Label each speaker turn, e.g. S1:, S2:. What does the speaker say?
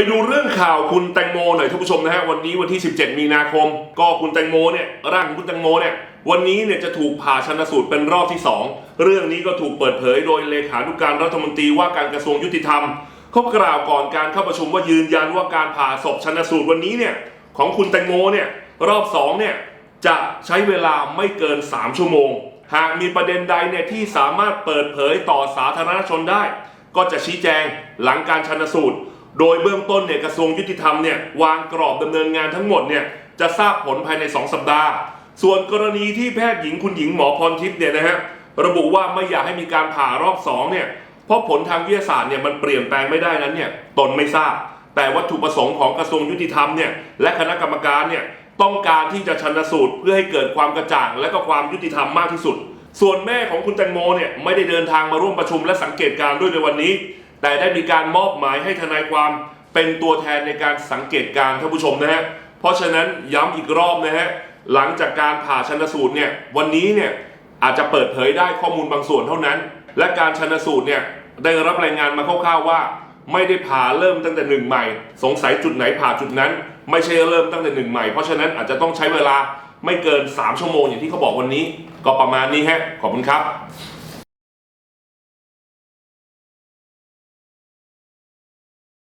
S1: ไปดูเรื่องข่าวคุณแตงโมหน่อยท่านผู้ชมนะฮะวันนี้วันที่ 17 มีนาคม ก็คุณแตงโมเนี่ยร่างของคุณแตงโมเนี่ยวันนี้เนี่ยจะถูกผ่าชันสูตรเป็นรอบที่ 2 เรื่องนี้ก็ถูกเปิดเผยโดยเลขานุการรัฐมนตรีว่าการกระทรวงยุติธรรมเขากล่าวก่อนการเข้าประชุมว่ายืนยันว่าการผ่าศพชันสูตรวันนี้เนี่ยของคุณแตงโมเนี่ยรอบ2เนี่ยจะใช้เวลาไม่เกิน 3 ชั่วโมง หากมีประเด็นใดเนี่ยที่สามารถเปิดเผยต่อสาธารณชนได้ ก็จะชี้แจงหลังการชันสูตร โดยเบื้องต้นเนี่ยกระทรวงยุติธรรมเนี่ยวางกรอบดำเนินงานทั้งหมดเนี่ยจะทราบผลภายใน 2 สัปดาห์ ส่วนกรณีที่แพทย์หญิงคุณหญิงหมอพรทิพย์เนี่ยนะฮะระบุว่าไม่อยากให้มีการผ่ารอบ2เนี่ยเพราะผลทางวิทยาศาสตร์เนี่ยมันเปลี่ยนแปลงไม่ได้นั้นเนี่ยตนไม่ทราบ แต่วัตถุประสงค์ของกระทรวงยุติธรรมเนี่ยและคณะกรรมการเนี่ยต้องการที่จะชันสูตรเพื่อให้เกิดความกระจ่าง และก็ความยุติธรรมมากที่สุด ส่วนแม่ของคุณแตงโมเนี่ยไม่ได้เดินทางมาร่วมประชุมและสังเกตการณ์ด้วยในวันนี้ แต่ได้มีการมอบหมายให้ทนายความเป็นตัวแทนในการสังเกตการท่านผู้ชมนะฮะเพราะฉะนั้นย้ำอีกรอบนะฮะหลังจากการผ่าชันสูตรเนี่ยวันนี้เนี่ยอาจจะเปิดเผยได้ข้อมูลบางส่วนเท่านั้น และการชันสูตรเนี่ยได้รับรายงานมาคร่าวๆว่า ไม่ได้ผ่าเริ่มตั้งแต่หนึ่งใหม่ สงสัยจุดไหนผ่าจุดนั้น ไม่ใช่เริ่มตั้งแต่หนึ่งใหม่เพราะฉะนั้นอาจจะต้องใช้เวลาไม่เกิน 3 ชั่วโมงอย่างที่เขาบอกวันนี้ ก็ประมาณนี้ฮะขอบคุณครับ